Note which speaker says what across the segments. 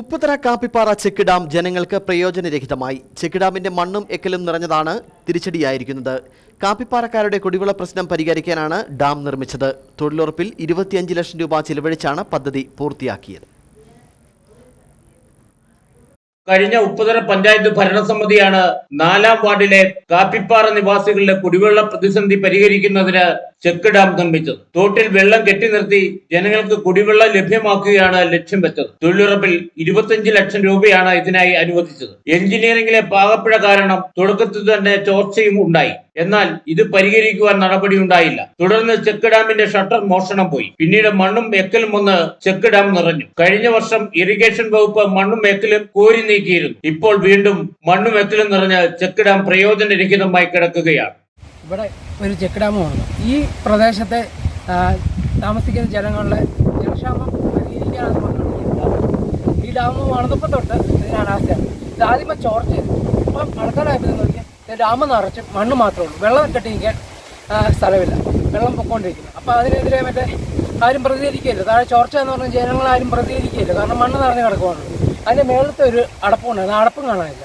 Speaker 1: Upputhara കാപ്പിപ്പാറ check dam ജനങ്ങൾക്ക് പ്രയോജനരഹിതമായി. Check ഡാമിന്റെ മണ്ണും എക്കലും നിറഞ്ഞതാണ് തിരിച്ചടിയായിരിക്കുന്നത്. കാപ്പിപ്പാറക്കാരുടെ കുടിവെള്ള പ്രശ്നം പരിഹരിക്കാനാണ് ഡാം നിർമ്മിച്ചത്. തൊഴിലുറപ്പിൽ ഇരുപത്തിയഞ്ച് ലക്ഷം രൂപ ചിലവഴിച്ചാണ് പദ്ധതി പൂർത്തിയാക്കിയത്.
Speaker 2: കഴിഞ്ഞ ഉപ്പുതര പഞ്ചായത്ത് ഭരണസമിതിയാണ് നാലാം വാർഡിലെ കാപ്പിപ്പാറ നിവാസികളുടെ കുടിവെള്ള പ്രതിസന്ധി പരിഹരിക്കുന്നതിന് ചെക്ക് ഡാം നിർമ്മിച്ചത്. തോട്ടിൽ വെള്ളം കെട്ടി നിർത്തി ജനങ്ങൾക്ക് കുടിവെള്ളം ലഭ്യമാക്കുകയാണ് ലക്ഷ്യം വെച്ചത്. തൊഴിലുറപ്പിൽ ഇരുപത്തിയഞ്ച് ലക്ഷം രൂപയാണ് ഇതിനായി അനുവദിച്ചത്. എഞ്ചിനീയറിംഗിലെ പാകപ്പിഴ കാരണം തുടക്കത്തിൽ തന്നെ ചോർച്ചയും ഉണ്ടായി. എന്നാൽ ഇത് പരിഹരിക്കുവാൻ നടപടി ഉണ്ടായില്ല. തുടർന്ന് ചെക്ക് ഡാമിന്റെ ഷട്ടർ മോഷണം പോയി. പിന്നീട് മണ്ണും എക്കലും ഒന്ന് ചെക്ക് ഡാം നിറഞ്ഞു. കഴിഞ്ഞ വർഷം ഇറിഗേഷൻ വകുപ്പ് മണ്ണും എക്കലും കോരി നീക്കിയിരുന്നു. ഇപ്പോൾ വീണ്ടും മണ്ണും എക്കലും നിറഞ്ഞ് ചെക്ക് ഡാം പ്രയോജനരഹിതമായി കിടക്കുകയാണ്.
Speaker 3: ഇവിടെ ഒരു ചെക്ക് ഡാം കാണുന്നു ഈ പ്രദേശത്തെ താമസിക്കുന്ന ജനങ്ങളുടെ ജലക്ഷാമം പരിഹരിക്കാനാണ് പണിതുകൊണ്ടിരിക്കുന്നത്. ഈ ഡാം വളർന്നപ്പോൾ തൊട്ട് ഇതിനാണ് അവസ്ഥയാണ് ഇത് ആദ്യമേ ചോർച്ച ഇപ്പം മഴക്കാലായപ്പോൾ നോക്കിയാൽ ഡാം നിറച്ച് മണ്ണ് മാത്രമേ ഉള്ളൂ. വെള്ളം കെട്ടിയിരിക്കാൻ സ്ഥലമില്ല. വെള്ളം പൊക്കോണ്ടിരിക്കുന്നു. അപ്പോൾ അതിനെതിരെ മറ്റേ ആരും പ്രതികരിക്കില്ല താഴെ ചോർച്ച എന്ന് പറഞ്ഞാൽ ജനങ്ങൾ ആരും പ്രതികരിക്കില്ല കാരണം മണ്ണ് നിറഞ്ഞ് കിടക്കുവാണ്. അതിന്റെ മേളത്തെ ഒരു അടപ്പുണ്ടായിരുന്നു ആ അടപ്പും കാണാനില്ല.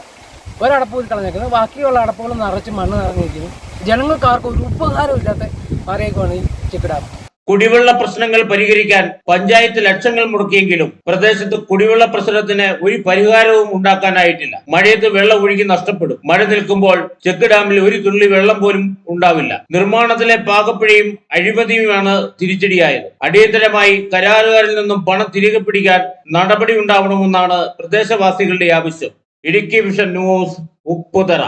Speaker 3: ഒരടപ്പ് കൂടി കളഞ്ഞേക്കുന്നത് ബാക്കിയുള്ള അടപ്പുകളും നിറച്ച് മണ്ണ് നിറഞ്ഞിരിക്കുന്നു. ജനങ്ങൾക്ക് ആർക്കും ഒരു ഉപകാരമില്ലാത്ത മാറിയേക്കുവാണ് ഈ ചെക്ക് ഡാം
Speaker 2: കുടിവെള്ള പ്രശ്നങ്ങൾ പരിഹരിക്കാൻ പഞ്ചായത്ത് ലക്ഷങ്ങൾ മുടക്കിയെങ്കിലും പ്രദേശത്ത് കുടിവെള്ള പ്രശ്നത്തിന് ഒരു പരിഹാരവും ഉണ്ടാക്കാനായിട്ടില്ല. മഴയത്ത് വെള്ളം ഒഴുകി നഷ്ടപ്പെടും. മഴ നിൽക്കുമ്പോൾ ചെക്ക് ഡാമിൽ ഒരു തുള്ളി വെള്ളം പോലും ഉണ്ടാവില്ല. നിർമ്മാണത്തിലെ പാകപ്പിഴയും അഴിമതിയുമാണ് തിരിച്ചടിയായത്. അടിയന്തരമായി കരാറുകാരിൽ നിന്നും പണം തിരികെ പിടിക്കാൻ നടപടി ഉണ്ടാവണമെന്നാണ് പ്രദേശവാസികളുടെ ആവശ്യം. Idukki vision news Upputhara.